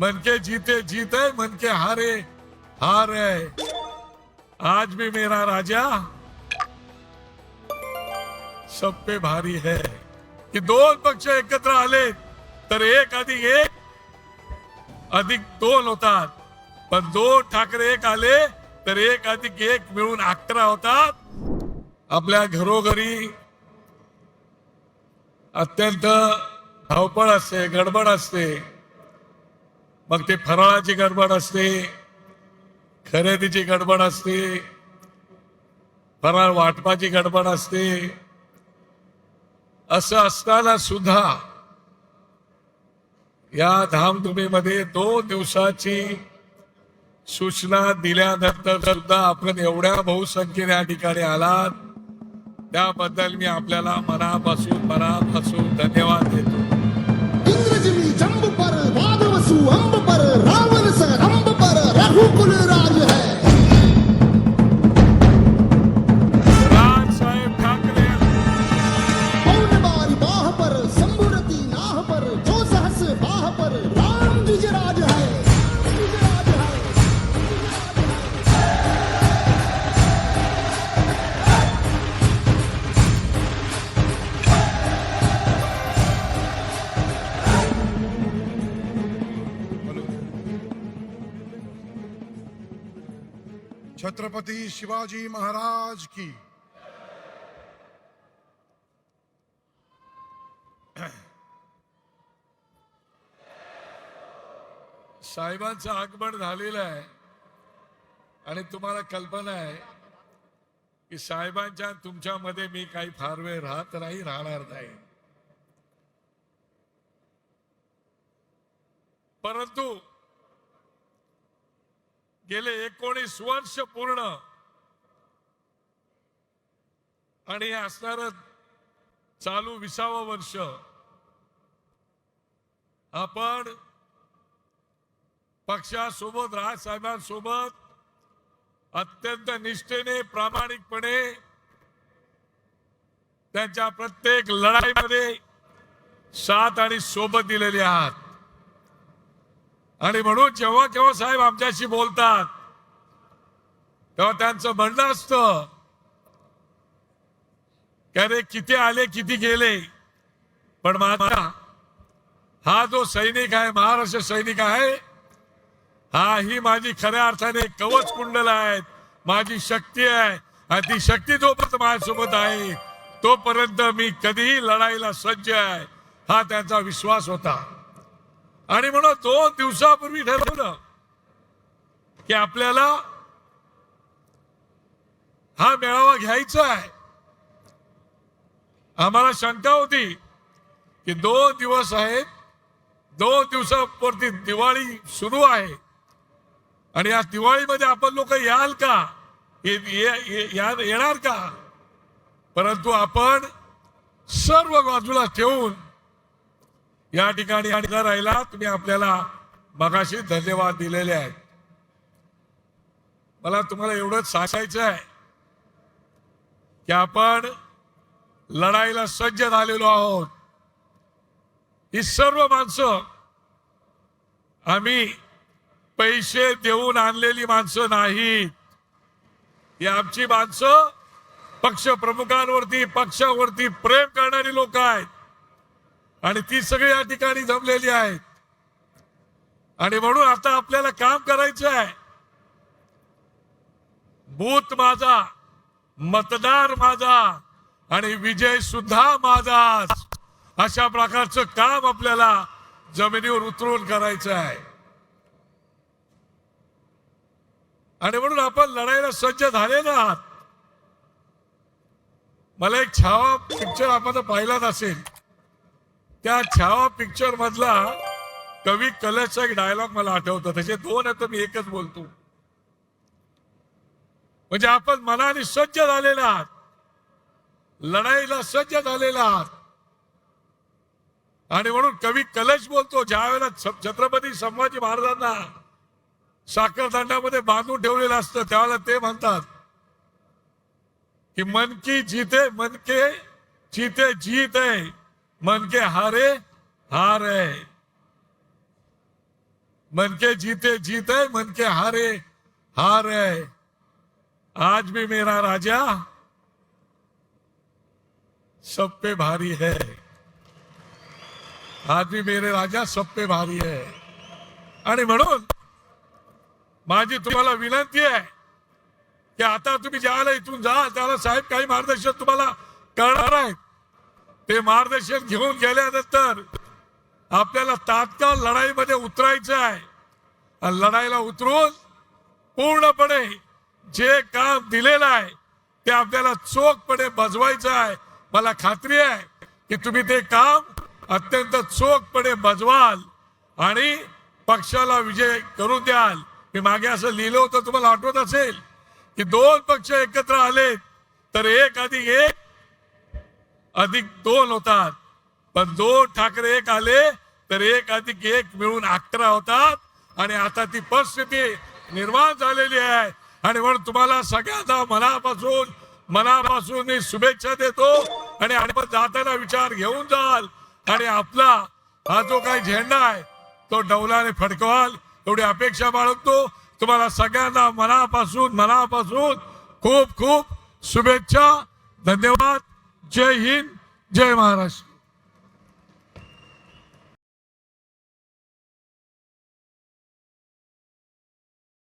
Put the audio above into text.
मन के जीते जीते मन के हारे हार। है आज भी मेरा राजा सब पे भारी है। की दोन पक्ष एकत्र आले तर एक अधिक एक अधिक दोन होतात। पण दोन ठाकरे एक आले तर एक अधिक एक मिळून अकरा होतात। आपल्या घरोघरी अत्यंत धावपळ असते गडबड असते। मग ते फराळाची गडबड असते खरेदीची गडबड असते फराळ वाटपाची गडबड असते. असं असताना सुद्धा या धामधुमीमध्ये दोन दिवसाची सूचना दिल्यानंतर सुद्धा आपण एवढ्या बहुसंख्येने या ठिकाणी आलात. त्याबद्दल मी आपल्याला मनापासून मनापासून धन्यवाद देतो. वादवसु अंब पर रावण सर अंब पर रघुकुल राज है। बाह पर शंभुरती नाह पर जो सहस बाह पर छत्रपती शिवाजी महाराज की। साहेबांचं आगमन झालेलं आहे आणि तुम्हाला कल्पना आहे की साहेबांच्या तुमच्यामध्ये मी काही फार वेळ राहत नाही राहणार नाही. परंतु गेले एकोणीस वर्ष पूर्ण. आणि हे असणार चालू विसावं वर्ष. आपण पक्षासोबत राजसाहेबांसोबत अत्यंत निष्ठेने प्रामाणिकपणे त्यांच्या प्रत्येक लढाईमध्ये साथ आणि सोबत दिलेली आहात. आणि म्हणून जेव्हा केव्हा साहेब आमच्याशी बोलतात तेव्हा त्यांचं म्हणणं असतं अरे किती आले किती गेले. पण माझा हा जो सैनिक आहे महाराष्ट्र सैनिक आहे हा ही माझी खऱ्या अर्थाने कवच कुंडल आहे माझी शक्ती आहे. आणि ती शक्ती जोपर्यंत माझ्यासोबत आहे तोपर्यंत मी कधीही लढाईला सज्ज आहे हा त्यांचा विश्वास होता. आणि म्हणून दोन दिवसापूर्वी ठरवलं की आपल्याला हा मेळावा घ्यायचा आहे. आम्हाला शंका होती की दोन दिवस आहेत दोन दिवसावरती दिवाळी सुरू आहे. आणि या दिवाळीमध्ये आपण लोक याल का? ये- या- येणार का? परंतु आपण सर्व बाजूला ठेवून या ठिकाणी आणि राहिला तुम्ही आपल्याला मगाशी धन्यवाद दिलेले आहेत. मला तुम्हाला एवढंच सांगायचं आहे की आपण लढाईला सज्ज झालेलो आहोत. ही सर्व माणसं आम्ही पैसे देऊन आणलेली माणसं नाहीत. ही आमची माणसं पक्ष प्रमुखांवरती पक्षावरती प्रेम करणारी लोक आहेत. आणि ती सगळी या ठिकाणी जमलेली आहेत. आणि म्हणून आता आपल्याला काम करायचं आहे. बूथ माझा मतदार माझा आणि विजय सुद्धा माझा. अशा प्रकारचं काम आपल्याला जमिनीवर उतरून करायचं आहे. आणि म्हणून आपण लढायला सज्ज झाले ना आहात. मला एक छावा पिक्चर आपण पाहिलाच असेल. त्या छावा पिक्चर मधला कवी कलशचा एक डायलॉग मला आठवतो. तसे दोन आहे तर मी एकच बोलतो. म्हणजे आपण मनाने सज्ज झालेला आहात. लढाईला सज्ज झालेला आहात. आणि म्हणून कवी कलश बोलतो ज्या वेळेला छत्रपती संभाजी महाराजांना साखरदंडामध्ये बांधून ठेवलेलं असतं त्यावेळेला ते म्हणतात की मन की जीते मन के जीते जीत आहे मन के हारे हार. है मन के जीते जीत है मन के हारे हार. है आज भी मेरा राजा सब पे भारी है। आज भी मेरे राजा सब पे भारी है। आणि म्हणून माझी तुम्हाला विनंती आहे की आता तुम्ही ज्याला इथून जा त्याला साहेब काही मार्गदर्शन तुम्हाला करणार आहेत ते मार्गदर्शन घेऊन गेल्यानंतर आपल्याला तात्काळ लढाईमध्ये उतरायचं आहे. लढाईला उतरून पूर्णपणे जे काम दिलेलं आहे ते आपल्याला चोखपणे बजवायचं आहे. मला खात्री आहे की तुम्ही ते काम अत्यंत चोखपणे बजवाल आणि पक्षाला विजय करून द्याल. मी मागे असं लिहिलं होतं तुम्हाला आठवत असेल की दोन पक्ष एकत्र आले तर एक अधिक एक अधिक दोन होतात. पण दोन ठाकरे एक आले तर एक अधिक एक मिळून अकरा होतात. आणि आता ती परिस्थिती निर्माण झालेली आहे. आणि म्हणून तुम्हाला सगळ्यांना मनापासून मनापासून मी शुभेच्छा देतो. आणि आपण जाताना विचार घेऊन जाल. आणि आपला हा जो काही झेंडा आहे तो डौलाने फडकवाल. एवढी अपेक्षा बाळगतो. तुम्हाला सगळ्यांना मनापासून मनापासून खूप खूप शुभेच्छा. धन्यवाद. जय हिंद जय महाराष्ट्र